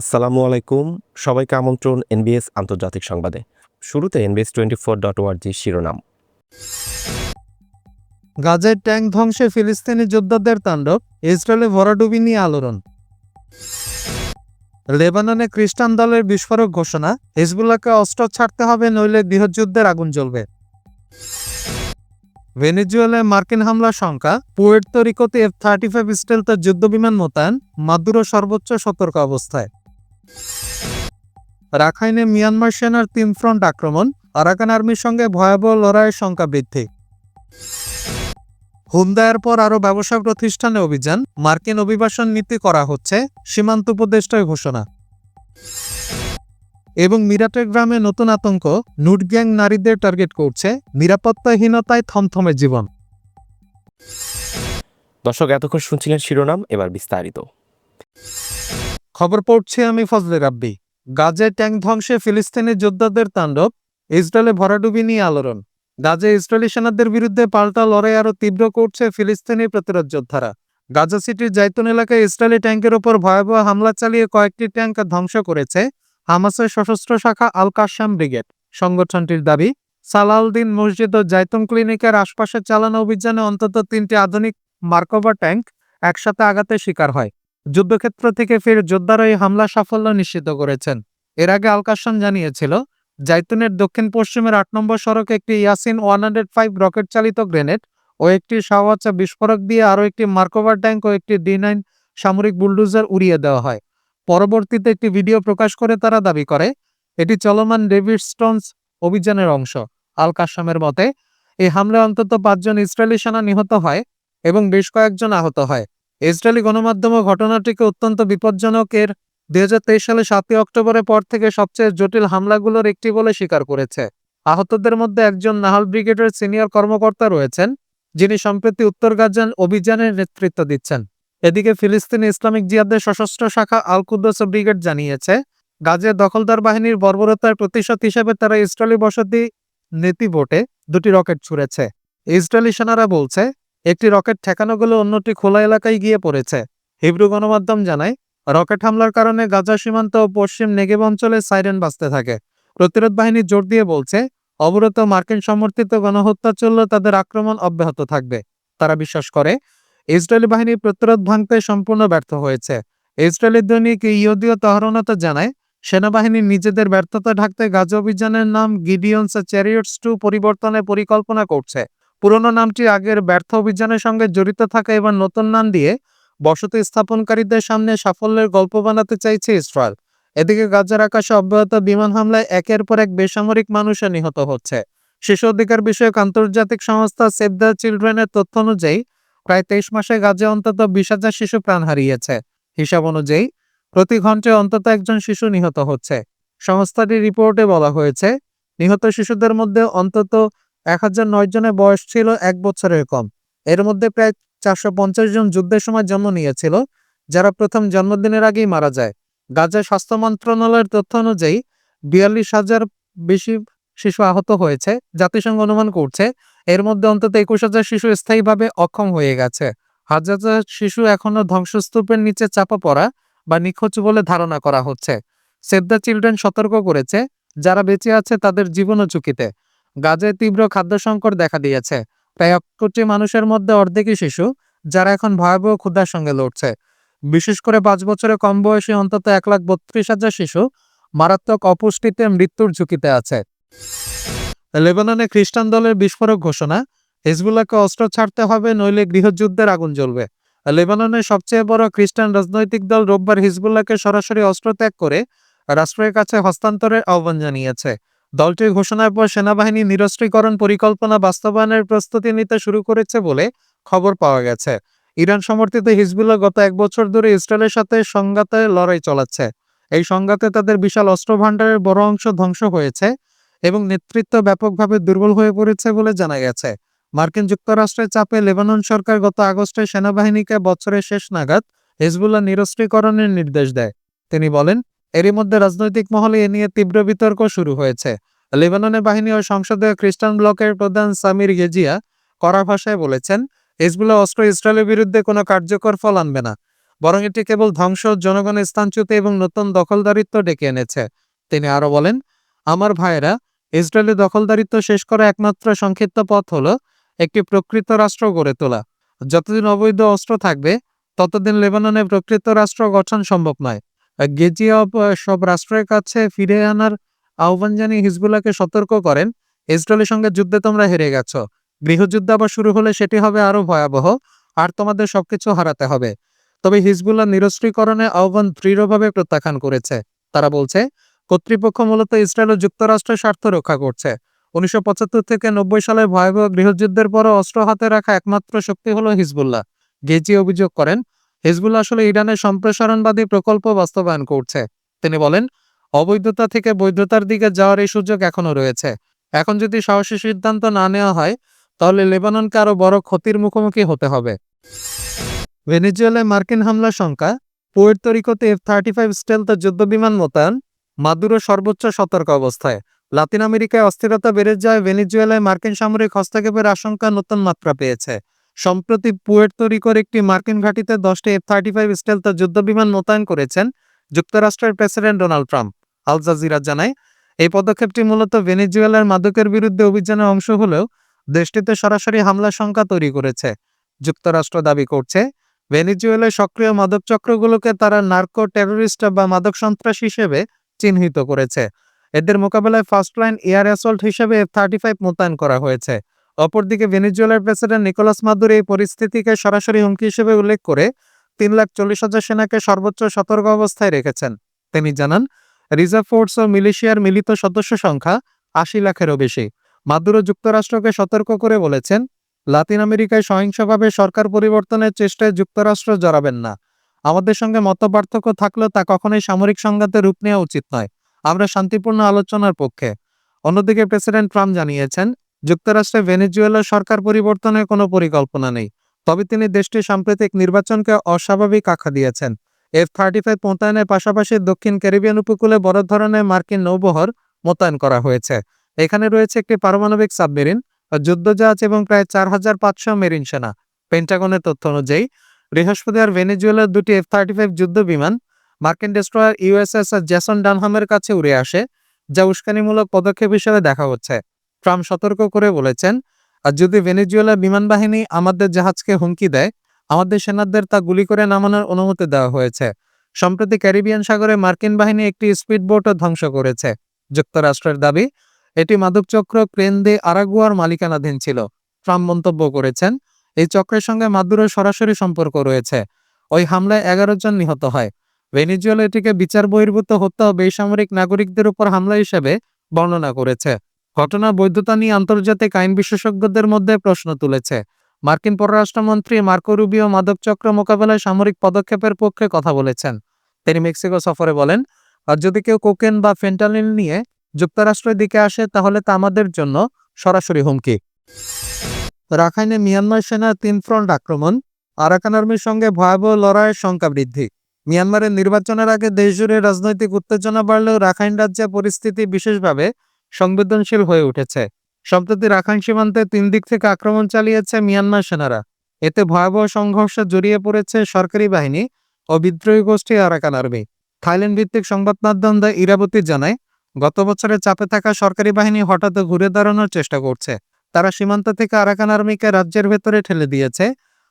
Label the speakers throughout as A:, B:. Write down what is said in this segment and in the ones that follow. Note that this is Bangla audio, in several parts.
A: আসসালামু আলাইকুম। সবাইকে আমন্ত্রণ এনবিএস আন্তর্জাতিক সংবাদে। শুরুতে এনবিএস টোয়েন্টি ফোর ডট ওয়ার্জি শিরোনাম।
B: গাজায় ট্যাঙ্ক ধ্বংসে ফিলিস্তিনি যোদ্ধাদের তাণ্ডব, ইসরায়েলে ভরাডুবি নিয়ে আলোড়ন। লেবাননে খ্রিস্টান দলের বিস্ফোরক ঘোষণা, হিজবুল্লাহকে অস্ত্র ছাড়তে হবে নইলে গৃহযুদ্ধের আগুন জ্বলবে। ভেনেজুয়েলায় মার্কিন হামলার শঙ্কা, পুয়ের্তো রিকোতে এফ থার্টি ফাইভ স্টেলতার যুদ্ধবিমান মোতায়েন, মাদুরো সর্বোচ্চ সতর্ক অবস্থায়। রাখাইনে মিয়ানমার সেনার তিন ফ্রন্ট আক্রমণ, আরাকান আর্মির সঙ্গে ভয়াবহ লড়াইয়ের সংখ্যা বৃদ্ধি। হুমদায়ের পর আরও ব্যবসা প্রতিষ্ঠানে অভিযান, মার্কিন অভিবাসন নীতি করা হচ্ছে, সীমান্ত উপদেষ্টায় ঘোষণা। এবং মিরাটের গ্রামে নতুন আতঙ্ক নুট গ্যাং নারীদের টার্গেট করছে, নিরাপত্তাহীনতায় থমথমে জীবন।
A: দর্শক, এতক্ষণ শুনছিলেন শিরোনাম, এবার বিস্তারিত।
B: খবর পড়ছি আমি ফজলে রাব্বি। গাজে ট্যাঙ্ক ধ্বংসে ফিলিস্তিনি যোদ্ধাদের তাণ্ডব, ইসরায়েলে ভরাডুবি নিয়ে আলোড়ন। গাজে ইসরায়েলি সেনাদের বিরুদ্ধে পাল্টা লড়াই আরও তীব্র করছে ফিলিস্তিনি প্রতিরোধ যোদ্ধারা। গাজা সিটির জাইতুন এলাকায় ইসরায়েলি ট্যাঙ্কের ওপর ভয়াবহ হামলা চালিয়ে কয়েকটি ট্যাঙ্ক ধ্বংস করেছে হামাসের সশস্ত্র শাখা আল কাশাম ব্রিগেড। সংগঠনটির দাবি, সালাউদ্দিন মসজিদ ও জাইতুন ক্লিনিকের আশপাশে চালানো অভিযানে অন্তত তিনটি আধুনিক মার্কোভা ট্যাঙ্ক একসাথে আঘাতের শিকার হয়। যুদ্ধক্ষেত্র থেকে ফের যোদ্ধারা এই হামলা সাফল্য নিশ্চিত করেছেন। এর আগে আলকাশন জানিয়েছিল, জাইতুনের দক্ষিণ পশ্চিমের আট নম্বর সড়কে একটি Yassin one hundred five rocket চালিত গ্রেনেড ও একটি সাওয়াচা বিস্ফোরক দিয়ে আরও একটি মার্কোভার ট্যাঙ্ক ও একটি ডি নাইন সামরিক বুলডোজার উড়িয়ে দেওয়া হয়। পরবর্তীতে একটি ভিডিও প্রকাশ করে তারা দাবি করে, এটি চলমান ডেভিড স্টোনস অভিযানের অংশ। আল কাসামের মতে, এই হামলায় অন্তত পাঁচজন ইসরায়েলি সেনা নিহত হয় এবং বেশ কয়েকজন আহত হয়। ইসরায়েলি গণমাধ্যমও ঘটনাটিকে অত্যন্ত বিপজ্জনক। এর দুই সালে সাতই অক্টোবরের পর থেকে সবচেয়ে জটিল হামলাগুলোর একটি বলে স্বীকার করেছে। আহতদের মধ্যে একজন নাহাল ব্রিগেডের সিনিয়র কর্মকর্তা রয়েছেন, যিনি সম্প্রতি উত্তর গাজান অভিযানের নেতৃত্ব দিচ্ছেন। এদিকে ফিলিস্তিনি ইসলামিক জিহাদের সশস্ত্র শাখা আল কুদ্দস ব্রিগেড জানিয়েছে গাজে দখলদার বাহিনীর বর্বরতার প্রতিশোধ হিসেবে তারা ইসরায়েলি বসতি নেতিবোটে দুটি রকেট ছুড়েছে। ইসরায়েলি সেনারা বলছে একটি রকেট ঠেকানো গেলে অন্যটি খোলা এলাকায় গিয়ে পড়েছে। হিব্রু গণমাধ্যম জানায়, রকেট হামলার কারণে গাজা সীমান্ত ও পশ্চিম নেগেব অঞ্চলে সাইরেন বাজতে থাকে। প্রতিরোধ বাহিনী জোর দিয়ে বলছে অবরত মার্কিন সমর্থিত গণহত্যা চললেও তাদের আক্রমণ অব্যাহত থাকবে। তারা বিশ্বাস করে, ইসরায়েলি বাহিনী প্রতিরোধ ভাঙতে সম্পূর্ণ ব্যর্থ হয়েছে। ইসরায়েলি দৈনিক ইয়দীয় তহরণতা জানায়, সেনাবাহিনী নিজেদের ব্যর্থতা ঢাকতে গাজা অভিযানের নাম গিডিয়ন্স চ্যারিয়টস টু পরিবর্তনের পরিকল্পনা করছে। পুরনো নামটি আগের ব্যর্থ অভিযানের সঙ্গে জড়িত থাকা এবার নতুন নাম দিয়ে বসতি স্থাপনকারীদের সামনে সাফল্যের গল্প বানাতে চাইছে ইসরায়েল। এদিকে গাজার আকাশে অব্যাহত বিমান হামলায় একের পর এক বেসামরিক মানুষও নিহত হচ্ছে। শিশু অধিকার বিষয়ক আন্তর্জাতিক সংস্থা সেভ দ্য চিলড্রেনের তথ্য অনুযায়ী, প্রায় তেইশ মাসে গাজে অন্তত বিশ হাজার শিশু প্রাণ হারিয়েছে। হিসাব অনুযায়ী, প্রতি ঘন্টায় অন্তত একজন শিশু নিহত হচ্ছে। সংস্থাটির রিপোর্টে বলা হয়েছে, নিহত শিশুদের মধ্যে অন্তত এক হাজার নয় জনের বয়স ছিল এক বছরের কম। এর মধ্যে প্রায় চারশো পঞ্চাশ জন যুদ্ধের সময় জন্ম নিয়েছিল, যারা প্রথম জন্মদিনের আগেই মারা যায়। গাজার স্বাস্থ্য মন্ত্রণালয়ের তথ্য অনুযায়ী, বিয়াল্লিশ হাজার বেশি শিশু আহত হয়েছে, জাতিসংঘ অনুমান করছে, এর মধ্যে অন্তত একুশ হাজার শিশু স্থায়ীভাবে অক্ষম হয়ে গেছে। হাজার হাজার শিশু এখনও ধ্বংসস্তূপের নিচে চাপা পড়া বা নিখোঁজ বলে ধারণা করা হচ্ছে। সেভ দ্য চিলড্রেন সতর্ক করেছে, যারা বেঁচে আছে তাদের জীবনও ঝুঁকিতে। গাজায় তীব্র খাদ্য সংকট দেখা দিয়েছে। প্রায় এক কোটি মানুষের মধ্যে অর্ধেকই শিশু, যারা এখন ভয়াবহ ক্ষুধার সঙ্গে লড়ছে। বিশেষ করে পাঁচ বছরে কম বয়সী অন্তত এক লাখ বত্রিশ হাজার শিশু মারাত্মক অপুষ্টিতে মৃত্যুর ঝুঁকিতে আছে। লেবাননে খ্রিস্টান দলের বিস্ফোরক ঘোষণা, হিজবুল্লাহকে অস্ত্র ছাড়তে হবে, নইলে গৃহযুদ্ধের আগুন জ্বলবে। লেবাননের সবচেয়ে বড় খ্রিস্টান রাজনৈতিক দল রোববার হিজবুল্লাহকে সরাসরি অস্ত্র ত্যাগ করে রাষ্ট্রের কাছে হস্তান্তরের আহ্বান জানিয়েছে। দলটির ঘোষণার পর সেনাবাহিনী নিরস্ত্রীকরণ পরিকল্পনা বাস্তবায়নের প্রস্তুতি নিতে শুরু করেছে বলে খবর পাওয়া গেছে। ইরান সমর্থিত হিজবুল্লাহ গত এক বছর ধরে ইসরায়েলের সাথে সংঘাতে লড়াই চালাচ্ছে। এই সংঘাতে তাদের বিশাল অস্ত্র ভাণ্ডারের বড় অংশ ধ্বংস হয়েছে এবং নেতৃত্ব ব্যাপকভাবে দুর্বল হয়ে পড়েছে বলে জানা গেছে। মার্কিন যুক্তরাষ্ট্রের চাপে লেবানন সরকার গত আগস্টে সেনাবাহিনীকে বছরের শেষ নাগাদ হিজবুল্লাহ নিরস্ত্রীকরণের নির্দেশ দেয়। তিনি বলেন এরই মধ্যে রাজনৈতিক মহলে এ নিয়ে তীব্র বিতর্ক শুরু হয়েছে। লেবাননের বাহিনী ও সংসদীয় খ্রিস্টান ব্লকের প্রধান সামির গেজিয়া কড়া ভাষায় বলেছেন, হিজবুল্লাহ অস্ত্র ইসরায়েলের বিরুদ্ধে কোনো কার্যকর ফল আনবে না, বরং এটি কেবল ধ্বংস, জনগণের স্থানচ্যুতি এবং নতুন দখলদারিত্ব ডেকে এনেছে। তিনি আরও বলেন, আমার ভাইয়েরা ইসরায়েলি দখলদারিত্ব শেষ করা একমাত্র সংক্ষিপ্ত পথ হলো একটি প্রকৃত রাষ্ট্র গড়ে তোলা। যতদিন অবৈধ অস্ত্র থাকবে, ততদিন লেবাননে প্রকৃত রাষ্ট্র গঠন সম্ভব নয়। গেজিয়া সব রাষ্ট্রের কাছে ফিরে আনার আহ্বান জানিয়ে হিজবুল্লাহকে সতর্ক করেন। ইসরায়েলের সঙ্গে যুদ্ধে তোমরা হেরে গেছ। গৃহযুদ্ধ আবার শুরু হলে সেটি হবে আরও ভয়াবহ, আর তোমাদের সবকিছু হারাতে হবে। তবে হিজবুল্লাহ নিরস্ত্রীকরণে আহ্বান দৃঢ়ভাবে প্রত্যাখ্যান করেছে। তারা বলছে, কর্তৃপক্ষ মূলত ইসরায়েল ও যুক্তরাষ্ট্রের স্বার্থ রক্ষা করছে। উনিশশো পঁচাত্তর থেকে নব্বই সালে ভয়াবহ গৃহযুদ্ধের পরও অস্ত্র হাতে রাখা একমাত্র শক্তি হলো হিজবুল্লাহ। গেজি অভিযোগ করেন হিজবুল্লাহ আসলে ইরানের সম্প্রসারণবাদী প্রকল্প বাস্তবায়ন করছে। তিনি বলেন, অবৈধতা থেকে বৈধতার দিকে যাওয়ার এই সুযোগ এখনও রয়েছে। এখন যদি সাহসী সিদ্ধান্ত না নেওয়া হয়, তাহলে লেবাননকে আরও বড় ক্ষতির মুখোমুখি হতে হবে। ভেনেজুয়েলায় মার্কিন হামলার সংখ্যা, পুয়ের্তো রিকোতে এফ থার্টি ফাইভ স্টেলথ যুদ্ধবিমান মোতায়েন মাদুরো সর্বোচ্চ সতর্ক অবস্থায়। লাতিন আমেরিকায় অস্থিরতা বেড়ে যায় ভেনেজুয়েলায় মার্কিন সামরিক হস্তক্ষেপের আশঙ্কা নতুন মাত্রা পেয়েছে। সম্প্রতি পুয়ের্তো রিকোর একটি মার্কিন ঘাঁটিতে দশটি এফ থার্টি ফাইভ স্টেলথ যুদ্ধবিমান মোতায়েন করেছেন যুক্তরাষ্ট্রের president Donald Trump. Al Jazeera জানায়, এই পদক্ষেপটি মূলত ভেনেজুয়েলার মাদকের বিরুদ্ধে অভিযানের অংশ হলেও দেশটিতে সরাসরি হামলার সংখ্যা তৈরি করেছে। যুক্তরাষ্ট্র দাবি করছে, ভেনেজুয়েলায় সক্রিয় মাদক চক্রগুলোকে তারা নার্কো টেররিস্ট বা মাদক সন্ত্রাস হিসেবে চিহ্নিত করেছে। এদের মোকাবেলায় ফার্স্ট লাইন এয়ার অ্যাসল্ট হিসেবে এফ থার্টি ফাইভ মোতায়েন করা হয়েছে। অপরদিকে ভেনেজুয়েলার প্রেসিডেন্ট নিকোলাস মাদুর এই পরিস্থিতিকে সরাসরি হুমকি হিসেবে উল্লেখ করে তিন লাখ চল্লিশ হাজার সেনাকে সর্বোচ্চ সতর্ক অবস্থায় রেখেছেন। তিনি জানান, রিজার্ভ ফোর্স ও মিলিশিয়ার মিলিত সদস্য সংখ্যা আশি লাখেরও বেশি। মাদুরো যুক্তরাষ্ট্রকে সতর্ক করে বলেছেন, লাতিন আমেরিকায় সহিংসভাবে সরকার পরিবর্তনের চেষ্টায় যুক্তরাষ্ট্র জড়াবেন না। আমাদের সঙ্গে মতপার্থক্য থাকলেও তা কখনোই সামরিক সংঘাতে রূপ নেওয়া উচিত নয়। আমরা শান্তিপূর্ণ আলোচনার পক্ষে। অন্যদিকে প্রেসিডেন্ট ট্রাম্প জানিয়েছেন যুক্তরাষ্ট্রে ভেনেজুয়েলার সরকার পরিবর্তনের কোনো পরিকল্পনা নেই, তবে তিনি দেশটির সাম্প্রতিক নির্বাচনকে অস্বাভাবিক আখ্যা দিয়েছেন। এফ থার্টি ফাইভ মোতায়েনের পাশাপাশি দক্ষিণ ক্যারিবিয়ান উপকূলে বড় ধরনের মার্কিন নৌবহর মোতায়েন করা হয়েছে। এখানে রয়েছে একটি পারমাণবিক সাবমেরিন, যুদ্ধজাহাজ এবং প্রায় চার হাজার পাঁচশো মেরিন সেনা। পেন্টাগনের তথ্য অনুযায়ী বৃহস্পতিবার ভেনেজুয়েলার দুটি এফ থার্টি ফাইভ যুদ্ধ বিমান মার্কিন ডেস্ট্রয়ার ইউএসএস জ্যাসন ডানহামের কাছে উড়ে আসে, যা উস্কানিমূলক পদক্ষেপ হিসেবে দেখা হচ্ছে। ট্রাম্প সতর্ক করে বলেছেন, আর যদি ভেনেজুয়েলা বিমান বাহিনী আমাদের জাহাজকে হুমকি দেয়, আমাদের সেনাদের তা গুলি করে নামানোর অনুমতি দেওয়া হয়েছে। সম্প্রতি ক্যারিবিয়ান সাগরে মার্কিন বাহিনী একটি স্পিডবোটও ধ্বংস করেছে। যুক্তরাষ্ট্রের দাবি, এটি মাদকচক্র ক্রেন দে আরাগুয়ার মালিকানাধীন ছিল। ট্রাম্প মন্তব্য করেছেন, এই চক্রের সঙ্গে মাদুরোর সরাসরি সম্পর্ক রয়েছে। ওই হামলায় এগারো জন নিহত হয়। ভেনিজুয়েলা এটিকে বিচার বহির্ভূত হত্যা ও বেসামরিক নাগরিকদের উপর হামলা হিসেবে বর্ণনা করেছে। ঘটনার বৈধতা নিয়ে আন্তর্জাতিক আইন বিশেষজ্ঞদের মধ্যে প্রশ্ন তুলেছে। মার্কিন পররাষ্ট্রমন্ত্রী মার্কো রুবিও মাদক চক্র মোকাবেলায় সামরিক পদক্ষেপের পক্ষে কথা বলেছেন। তিনি মেক্সিকো সফরে বলেন, আর যদি কেউ কোকেন বা ফেন্টানিল নিয়ে যুক্তরাষ্ট্রের দিকে আসে, তাহলে তা আমাদের জন্য সরাসরি হুমকি। রাখাইনে মিয়ানমার সেনার তিন ফ্রন্ট আক্রমণ আরাকান আর্মির সঙ্গে ভয়াবহ লড়াইয়ের সংখ্যা বৃদ্ধি। মিয়ানমারের নির্বাচনের আগে দেশজুড়ে রাজনৈতিক উত্তেজনা বাড়লেও রাখাইন রাজ্যে পরিস্থিতি বিশেষভাবে সংবেদনশীল হয়ে উঠেছে। সম্প্রতি রাখাইন সীমান্তে তিন দিক থেকে আক্রমণ চালিয়েছে মিয়ানমার সেনারা। এতে ভয়াবহ সংঘর্ষে জড়িয়ে পড়েছে সরকারি বাহিনী ও বিদ্রোহী গোষ্ঠী আরাকান আর্মি। থাইল্যান্ড ভিত্তিক সংবাদ মাধ্যম দ্য ইরাবতী জানায়, গত বছরের চাপে থাকা সরকারি বাহিনী হঠাৎ ঘুরে দাঁড়ানোর চেষ্টা করছে। তারা সীমান্ত থেকে আরাকান আর্মিকে রাজ্যের ভেতরে ঠেলে দিয়েছে,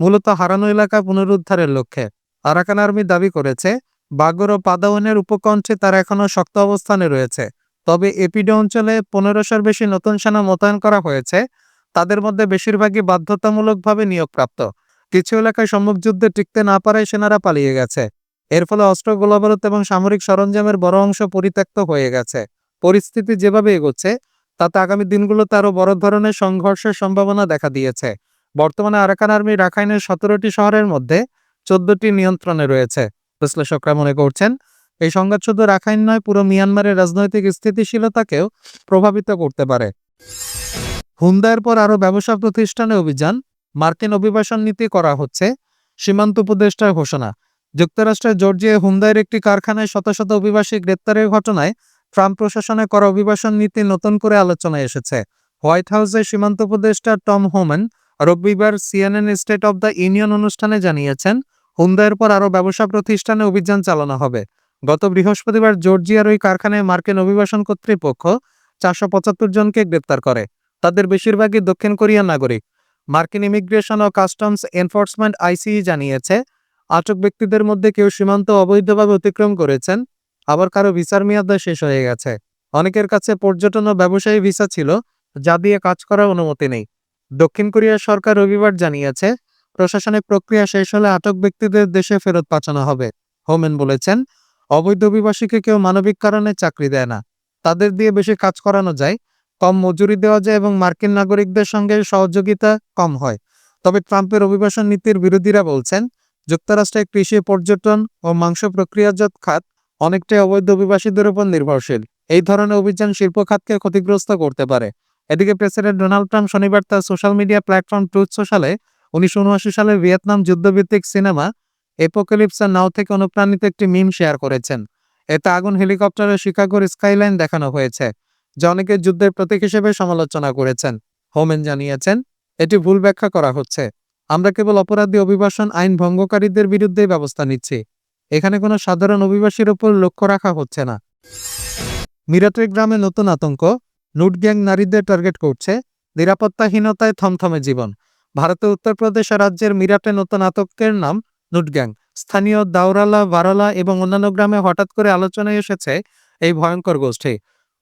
B: মূলত হারানো এলাকা পুনরুদ্ধারের লক্ষ্যে। আরাকান আর্মি দাবি করেছে, বাগর ও পাদাউনের উপকণ্ঠে তারা এখনও শক্ত অবস্থানে রয়েছে। তবে এপিডি অঞ্চলে পনেরোশোর বেশি নতুন সেনা মোতায়েন করা হয়েছে। তাদের মধ্যে বেশিরভাগই বাধ্যতামূলকভাবে নিয়োগপ্রাপ্ত। কিছু এলাকায় সম্মুখ যুদ্ধে টিকতে না পারায় সেনারা পালিয়ে গেছে। এর ফলে অস্ত্র, গোলাবারুদ এবং সামরিক সরঞ্জামের বড় অংশ পরিত্যক্ত হয়ে গেছে। পরিস্থিতি যেভাবে এগোচ্ছে, তাতে আগামী দিনগুলোতে আরও বড় ধরনের সংঘর্ষের সম্ভাবনা দেখা দিয়েছে। বর্তমানে আরাকান আর্মি রাখাইনের সতেরোটি শহরের মধ্যে চোদ্দটি নিয়ন্ত্রণে রয়েছে। বিশ্লেষকরা মনে করছেন এই সংঘাত শুধু রাখাইন নয়, পুরো মিয়ানমারের রাজনৈতিক স্থিতিশীলতাকেও প্রভাবিত করতে পারে। হুন্দায়ের পর আরও ব্যবসা প্রতিষ্ঠানে অভিযান। মার্কিন অভিবাসন নীতি করা হচ্ছে। সীমান্ত উপদেষ্টার ঘোষণা। যুক্তরাষ্ট্রের জর্জিয়ায় হুন্দায়ের একটি কারখানায় শত শত অভিবাসী গ্রেপ্তারের ঘটনায় ট্রাম্প প্রশাসনে করা অভিবাসন নীতি নতুন করে আলোচনায় এসেছে। হোয়াইট হাউসের সীমান্ত উপদেষ্টা টম হোমেন রবিবার CNN, state of the union অনুষ্ঠানে জানিয়েছেন হুন্দায়ের পর আরও ব্যবসা প্রতিষ্ঠানে অভিযান চালানো হবে। গত বৃহস্পতিবার জর্জিয়ার ওই কারখানায় মার্কিন অভিবাসন কর্তৃপক্ষ চারশো পঁচাত্তর জনকে গ্রেপ্তার করে। তাদের বেশিরভাগই দক্ষিণ কোরিয়ার নাগরিক। মার্কিন ইমিগ্রেশন ও কাস্টমস এনফোর্সমেন্ট আইসিই জানিয়েছে, আটক ব্যক্তিদের মধ্যে কেউ সীমান্ত অবৈধভাবে অতিক্রম করেছেন, আবার কারও ভিসার মেয়াদ শেষ হয়ে গেছে। অনেকের কাছে পর্যটন ও ব্যবসায়ী ভিসা ছিল, যা দিয়ে কাজ করার অনুমতি নেই। দক্ষিণ কোরিয়ার সরকার রবিবার জানিয়েছে, প্রশাসনিক প্রক্রিয়া শেষ হলে আটক ব্যক্তিদের দেশে ফেরত পাঠানো হবে, হোমেন বলেছেন। অবৈধ অভিবাসীকে কেউ মানবিক কারণে চাকরি দেয় না। তাদের দিয়ে বেশি কাজ করানো যায়, কম মজুরি দেওয়া যায় এবং মার্কিন নাগরিকদের সঙ্গে সহযোগিতা কম হয়। তবে ট্রাম্পের অভিবাসন নীতির বিরোধীরা বলছেন, যুক্তরাষ্ট্রে কৃষি, পর্যটন ও মাংস প্রক্রিয়াজাত খাত অনেকটাই অবৈধ অভিবাসীদের উপর নির্ভরশীল। এই ধরনের অভিযান শিল্প খাতকে ক্ষতিগ্রস্ত করতে পারে। এদিকে প্রেসিডেন্ট ডোনাল্ড ট্রাম্প শনিবার তার সোশ্যাল মিডিয়া প্ল্যাটফর্ম ট্রুথ সোশ্যালে উনিশশো উনআশি সালে ভিয়েতনাম যুদ্ধভিত্তিক সিনেমা এপোক্যালিপসা নাও থেকে অনুপ্রাণিত একটি মিম শেয়ার করেছেন। এতে আগুন হেলিকপ্টারে শিকাগোর স্কাইলাইন দেখানো হয়েছে, যা অনেকে যুদ্ধের প্রতীক হিসেবে সমালোচনা করেছেন। হোমেন জানিয়েছেন, এটি ভুল ব্যাখ্যা করা হচ্ছে। আমরা কেবল অপরাধী অভিবাসন আইন ভঙ্গকারীদের বিরুদ্ধে ব্যবস্থা নিচ্ছি। এখানে কোনো সাধারণ অভিবাসীর উপর লক্ষ্য রাখা হচ্ছে না। মিরাটের গ্রামে নতুন আতঙ্ক লুট গ্যাং নারীদের টার্গেট করছে নিরাপত্তাহীনতায় থমথমে জীবন। ভারতের উত্তরপ্রদেশ রাজ্যের মিরাটে নতুন আতঙ্কের নাম লুট গ্যাং স্থানীয় দাউরালা বারালা এবং অন্যান্য গ্রামে হঠাৎ করে আলোচনায় এসেছে এই ভয়ঙ্কর গোষ্ঠী।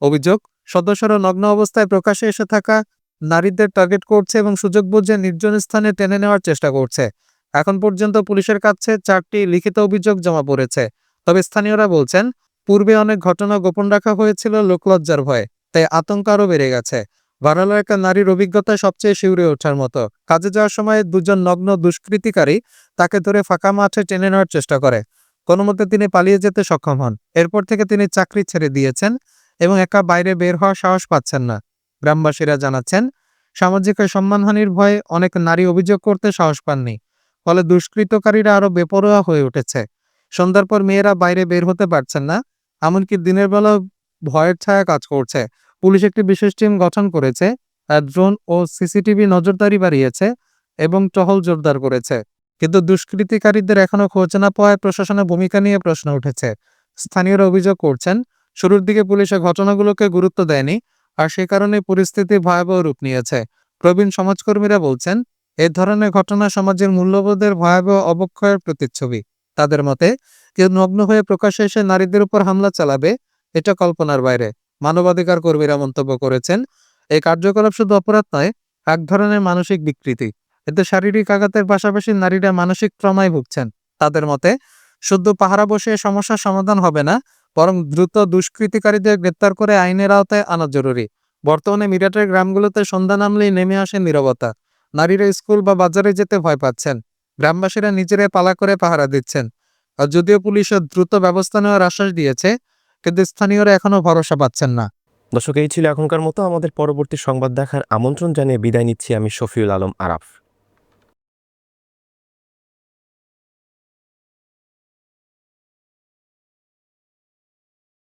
B: অভিযোগ, সদস্যরা নগ্ন অবস্থায় প্রকাশে এসে থাকা নারীদের টার্গেট করছে এবং সুযোগ বুঝে নির্জন স্থানে টেনে নেওয়ার চেষ্টা করছে। এখন পর্যন্ত পুলিশের কাছে চারটি লিখিত অভিযোগ জমা পড়েছে। তবে স্থানীয়রা বলছেন, পূর্বে অনেক ঘটনা গোপন রাখা হয়েছিল লোকলজ্জার ভয়ে, তাই আতঙ্ক আরও বেড়ে গেছে। বারালার একটা নারীর অভিজ্ঞতা সবচেয়ে শিউরে ওঠার মতো। কাজে যাওয়ার সময় দুজন নগ্ন দুষ্কৃতিকারী তাকে ধরে ফাঁকা মাঠে টেনে নেওয়ার চেষ্টা করে। কোনো মতে তিনি পালিয়ে যেতে সক্ষম হন। এরপর থেকে তিনি চাকরি ছেড়ে দিয়েছেন এবং একা বাইরে বের হওয়ার সাহস পাচ্ছেন না। গ্রামবাসীরা জানাচ্ছেন, সামাজিক সম্মানহানির ভয়ে অনেক নারী অভিযোগ করতে সাহস পাননি, ফলে দুষ্কৃতকারীরা আরও বেপরোয়া হয়ে উঠেছে। সন্ধ্যার পর মেয়েরা বাইরে বের হতে পারছেন না, এমনকি দিনের বেলা ভয়ের ছায়া কাজ করছে। পুলিশ একটি বিশেষ টিম গঠন করেছে ড্রোন ও সিসিটিভি নজরদারি বাড়িয়েছে এবং টহল জোরদার করেছে। কিন্তু দুষ্কৃতিকারীদের এখনও খোঁজ না পাওয়ায় প্রশাসনের ভূমিকা নিয়ে প্রশ্ন উঠেছে। স্থানীয়রা অভিযোগ করছেন, শুরুর দিকে পুলিশে ঘটনাগুলোকে গুরুত্ব দেয়নি আর সে কারণে পরিস্থিতি ভয়াবহ রূপ নিয়েছে। প্রবীণ সমাজকর্মীরা বলছেন, এ ধরনের ঘটনা সমাজের মূল্যবোধের ভয়াবহ অবক্ষয়ের প্রতিচ্ছবি। তাদের মতে, কেউ নগ্ন হয়ে প্রকাশ্যে এসে নারীদের উপর হামলা চালাবে, এটা কল্পনার বাইরে। মানবাধিকার কর্মীরা মন্তব্য করেছেন, এই কার্যকলাপ শুধু অপরাধ নয়, এক ধরনের মানসিক বিকৃতি। এতে শারীরিক আঘাতের পাশাপাশি নারীরা মানসিক ট্রমায় ভুগছেন। তাদের মতে শুধু পাহারা বসে সমস্যার সমাধান হবে না, বরং দ্রুত দুষ্কৃতিকারীদের গ্রেপ্তার করে আইনের আওতায় আনা জরুরি। বর্তমানে মিরাটের গ্রামগুলোতে সন্ধ্যা নামলেই নেমে আসে নীরবতা। নারীরা স্কুল বা বাজারে যেতে ভয় পাচ্ছেন। গ্রামবাসীরা নিজেরাই পালা করে পাহারা দিচ্ছেন। আর যদিও পুলিশ দ্রুত ব্যবস্থা নেওয়ার আশ্বাস দিয়েছে কিন্তু স্থানীয়রা এখনও ভরসা পাচ্ছেন না।
A: দর্শক, এই ছিল এখনকার মতো। আমাদের পরবর্তী সংবাদ দেখার আমন্ত্রণ জানিয়ে বিদায় নিচ্ছি আমি শফিউল আলম আরাফ।